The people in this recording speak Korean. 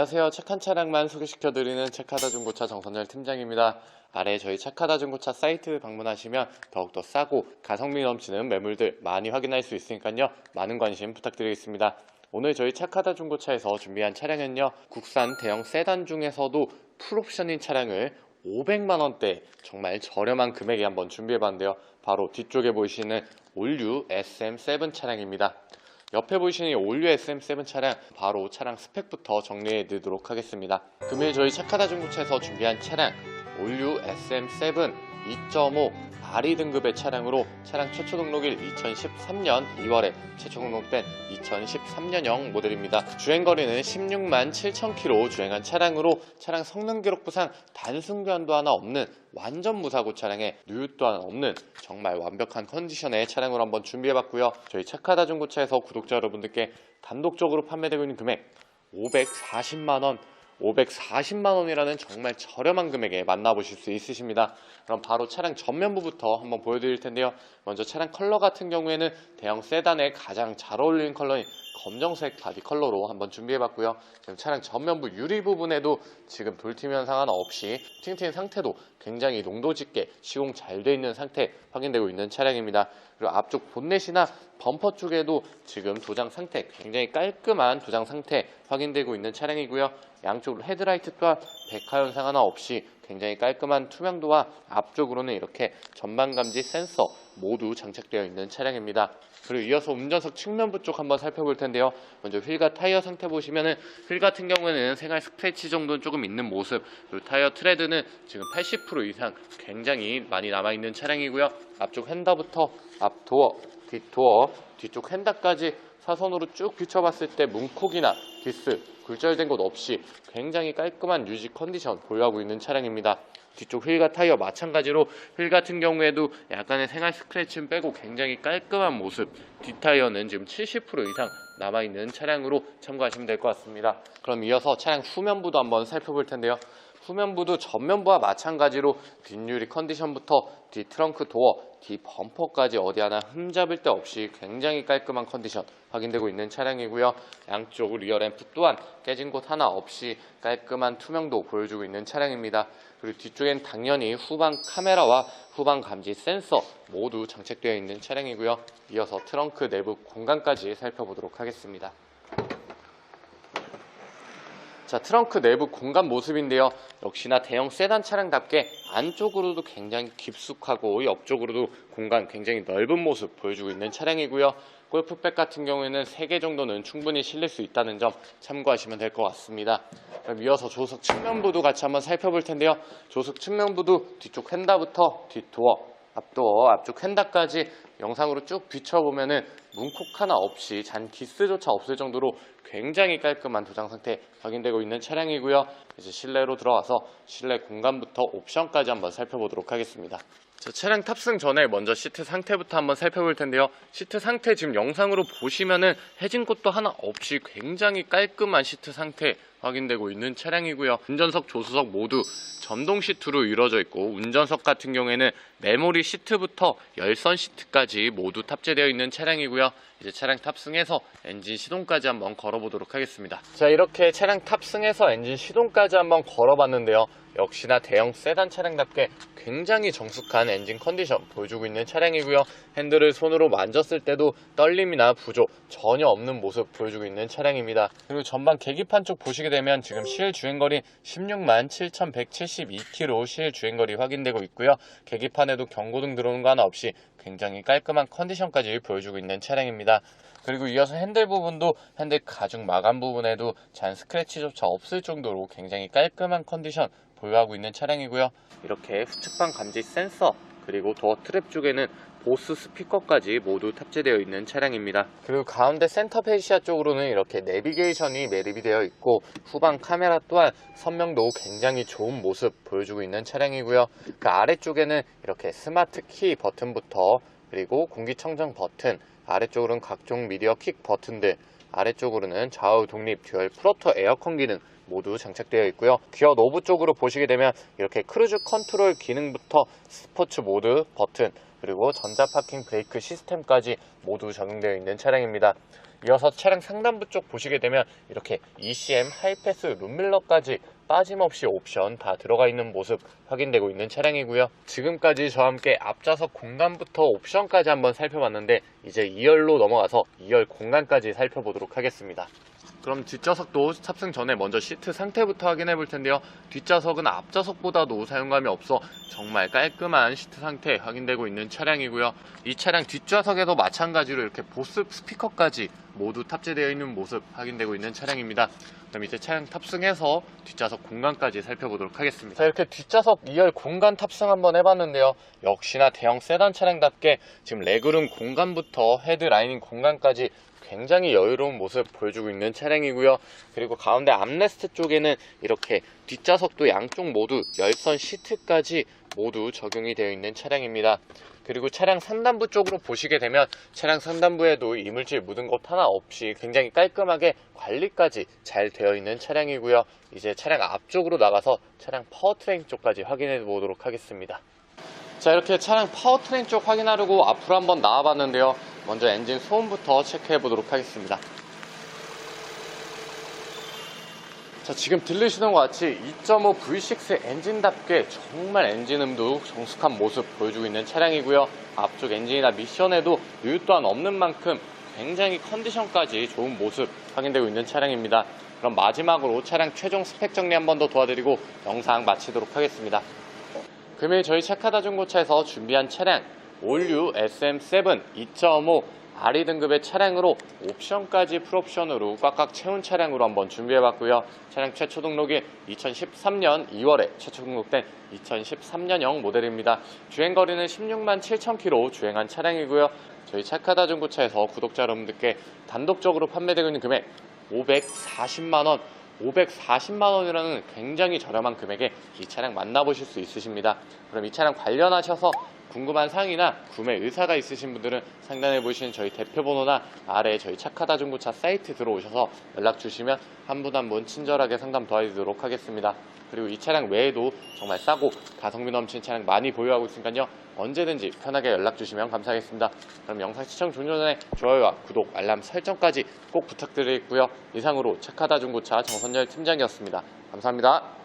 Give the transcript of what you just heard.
안녕하세요. 착한 차량만 소개시켜드리는 착하다 중고차 정선열 팀장입니다. 아래 저희 착하다 중고차 사이트 방문하시면 더욱더 싸고 가성비 넘치는 매물들 많이 확인할 수 있으니까요. 많은 관심 부탁드리겠습니다. 오늘 저희 착하다 중고차에서 준비한 차량은요. 국산 대형 세단 중에서도 풀옵션인 차량을 500만 원대 정말 저렴한 금액에 한번 준비해봤는데요. 바로 뒤쪽에 보이시는 올류 SM7 차량입니다. 옆에 보이시는 이 올류 SM7 차량 바로 차량 스펙부터 정리해 드리도록 하겠습니다. 금일 저희 착하다 중고차에서 준비한 차량 올류 SM7 2.5 RE 등급의 차량으로 차량 최초 등록일 2013년 2월에 최초 등록된 2013년형 모델입니다. 주행거리는 16만 7천 킬로 주행한 차량으로 차량 성능 기록부상 단순 교환도 하나 없는 완전 무사고 차량에 누유 또한 없는 정말 완벽한 컨디션의 차량으로 한번 준비해봤고요. 저희 착하다 중고차에서 구독자 여러분들께 단독적으로 판매되고 있는 금액 540만 원 540만 원이라는 정말 저렴한 금액에 만나보실 수 있으십니다. 그럼 바로 차량 전면부부터 한번 보여드릴 텐데요. 먼저 차량 컬러 같은 경우에는 대형 세단에 가장 잘 어울리는 컬러인 검정색 바디 컬러로 한번 준비해봤고요. 지금 차량 전면부 유리 부분에도 지금 돌팀 현상 하나 없이 팅팅 상태도 굉장히 농도 짙게 시공 잘 돼 있는 상태 확인되고 있는 차량입니다. 그리고 앞쪽 본넷이나 범퍼 쪽에도 지금 도장 상태 굉장히 깔끔한 도장 상태 확인되고 있는 차량이고요. 양쪽 헤드라이트 또한 백화 현상 하나 없이 굉장히 깔끔한 투명도와 앞쪽으로는 이렇게 전방 감지 센서 모두 장착되어 있는 차량입니다. 그리고 이어서 운전석 측면부 쪽 한번 살펴볼 텐데요. 먼저 휠과 타이어 상태 보시면은 휠 같은 경우에는 생활 스크래치 정도는 조금 있는 모습. 그리고 타이어 트레드는 지금 80% 이상 굉장히 많이 남아 있는 차량이고요. 앞쪽 핸다부터 앞 도어, 뒷 도어, 뒤쪽 핸다까지 사선으로 쭉 비춰봤을 때 문콕이나 디스, 굴절된 곳 없이 굉장히 깔끔한 유지 컨디션 보유하고 있는 차량입니다. 뒤쪽 휠과 타이어 마찬가지로 휠 같은 경우에도 약간의 생활 스크래치는 빼고 굉장히 깔끔한 모습 뒷타이어는 지금 70% 이상 남아있는 차량으로 참고하시면 될 것 같습니다 그럼 이어서 차량 후면부도 한번 살펴볼 텐데요 후면부도 전면부와 마찬가지로 뒷유리 컨디션부터 뒤 트렁크 도어, 뒤 범퍼까지 어디 하나 흠잡을 데 없이 굉장히 깔끔한 컨디션 확인되고 있는 차량이고요. 양쪽 리어 램프 또한 깨진 곳 하나 없이 깔끔한 투명도 보여주고 있는 차량입니다. 그리고 뒤쪽엔 당연히 후방 카메라와 후방 감지 센서 모두 장착되어 있는 차량이고요. 이어서 트렁크 내부 공간까지 살펴보도록 하겠습니다. 자, 트렁크 내부 공간 모습인데요. 역시나 대형 세단 차량답게 안쪽으로도 굉장히 깊숙하고 옆쪽으로도 공간 굉장히 넓은 모습 보여주고 있는 차량이고요. 골프백 같은 경우에는 3개 정도는 충분히 실릴 수 있다는 점 참고하시면 될 것 같습니다. 그럼 이어서 조석 측면부도 같이 한번 살펴볼 텐데요. 조석 측면부도 뒤쪽 핸다부터 뒷도어, 앞도어, 앞쪽 핸다까지 영상으로 쭉 비춰보면은 문콕 하나 없이 잔 기스조차 없을 정도로 굉장히 깔끔한 도장 상태 확인되고 있는 차량이고요. 이제 실내로 들어가서 실내 공간부터 옵션까지 한번 살펴보도록 하겠습니다. 자, 차량 탑승 전에 먼저 시트 상태부터 한번 살펴볼 텐데요. 시트 상태 지금 영상으로 보시면은 해진 곳도 하나 없이 굉장히 깔끔한 시트 상태 확인되고 있는 차량이고요. 운전석, 조수석 모두 전동 시트로 이루어져 있고 운전석 같은 경우에는 메모리 시트부터 열선 시트까지 모두 탑재되어 있는 차량이고요. 이제 차량 탑승해서 엔진 시동까지 한번 걸어보도록 하겠습니다. 자 이렇게 차량 탑승해서 엔진 시동까지 한번 걸어봤는데요. 역시나 대형 세단 차량답게 굉장히 정숙한 엔진 컨디션 보여주고 있는 차량이고요. 핸들을 손으로 만졌을 때도 떨림이나 부조 전혀 없는 모습 보여주고 있는 차량입니다. 그리고 전방 계기판 쪽 보시게 되면 지금 실 주행거리 16만 7,172km 실 주행거리 확인되고 있고요. 계기판에도 경고등 들어오는 거 하나 없이 굉장히 깔끔한 컨디션까지 보여주고 있는 차량입니다. 그리고 이어서 핸들 부분도 핸들 가죽 마감 부분에도 잔 스크래치조차 없을 정도로 굉장히 깔끔한 컨디션 보유하고 있는 차량이고요. 이렇게 후측방 감지 센서 그리고 도어 트랩 쪽에는 보스 스피커까지 모두 탑재되어 있는 차량입니다. 그리고 가운데 센터 페시아 쪽으로는 이렇게 내비게이션이 매립이 되어 있고 후방 카메라 또한 선명도 굉장히 좋은 모습 보여주고 있는 차량이고요. 그 아래쪽에는 이렇게 스마트 키 버튼부터 그리고 공기청정 버튼 아래쪽으로는 각종 미디어 킥 버튼들 아래쪽으로는 좌우 독립 듀얼 플로터 에어컨 기능 모두 장착되어 있고요. 기어 노브 쪽으로 보시게 되면 이렇게 크루즈 컨트롤 기능부터 스포츠 모드 버튼 그리고 전자 파킹 브레이크 시스템까지 모두 적용되어 있는 차량입니다. 이어서 차량 상단부 쪽 보시게 되면 이렇게 ECM 하이패스 룸밀러까지 빠짐없이 옵션 다 들어가 있는 모습 확인되고 있는 차량이고요. 지금까지 저와 함께 앞좌석 공간부터 옵션까지 한번 살펴봤는데 이제 2열로 넘어가서 2열 공간까지 살펴보도록 하겠습니다. 그럼 뒷좌석도 탑승 전에 먼저 시트 상태부터 확인해 볼 텐데요. 뒷좌석은 앞좌석보다도 사용감이 없어 정말 깔끔한 시트 상태 확인되고 있는 차량이고요. 이 차량 뒷좌석에도 마찬가지로 이렇게 보스 스피커까지 모두 탑재되어 있는 모습 확인되고 있는 차량입니다. 그럼 이제 차량 탑승해서 뒷좌석 공간까지 살펴보도록 하겠습니다. 자, 이렇게 뒷좌석 2열 공간 탑승 한번 해봤는데요. 역시나 대형 세단 차량답게 지금 레그룸 공간부터 헤드 라이닝 공간까지 굉장히 여유로운 모습 보여주고 있는 차량이고요. 그리고 가운데 암레스트 쪽에는 이렇게 뒷좌석도 양쪽 모두 열선 시트까지 모두 적용이 되어 있는 차량입니다. 그리고 차량 상단부 쪽으로 보시게 되면 차량 상단부에도 이물질 묻은 것 하나 없이 굉장히 깔끔하게 관리까지 잘 되어 있는 차량이고요. 이제 차량 앞쪽으로 나가서 차량 파워트레인 쪽까지 확인해 보도록 하겠습니다. 자 이렇게 차량 파워트레인 쪽 확인하려고 앞으로 한번 나와봤는데요 먼저 엔진 소음부터 체크해 보도록 하겠습니다. 자 지금 들리시는 것 같이 2.5 V6 엔진답게 정말 엔진음도 정숙한 모습 보여주고 있는 차량이고요. 앞쪽 엔진이나 미션에도 유유 또한 없는 만큼 굉장히 컨디션까지 좋은 모습 확인되고 있는 차량입니다. 그럼 마지막으로 차량 최종 스펙 정리 한 번 더 도와드리고 영상 마치도록 하겠습니다. 금일 저희 착하다 중고차에서 준비한 차량 올류 SM7 2.5 RE 등급의 차량으로 옵션까지 풀옵션으로 꽉꽉 채운 차량으로 한번 준비해봤고요. 차량 최초 등록이 2013년 2월에 최초 등록된 2013년형 모델입니다. 주행거리는 16만 7천 킬로 주행한 차량이고요. 저희 착하다 중고차에서 구독자 여러분들께 단독적으로 판매되고 있는 금액 540만 원 540만 원이라는 굉장히 저렴한 금액에 이 차량 만나보실 수 있으십니다. 그럼 이 차량 관련하셔서 궁금한 사항이나 구매 의사가 있으신 분들은 상단에 보시는 저희 대표번호나 아래 저희 착하다 중고차 사이트 들어오셔서 연락 주시면 한 분 한 분 친절하게 상담 도와드리도록 하겠습니다. 그리고 이 차량 외에도 정말 싸고 가성비 넘치는 차량 많이 보유하고 있으니까요. 언제든지 편하게 연락 주시면 감사하겠습니다. 그럼 영상 시청 종료 전에 좋아요와 구독, 알람 설정까지 꼭 부탁드리겠고요. 이상으로 착하다 중고차 정선열 팀장이었습니다. 감사합니다.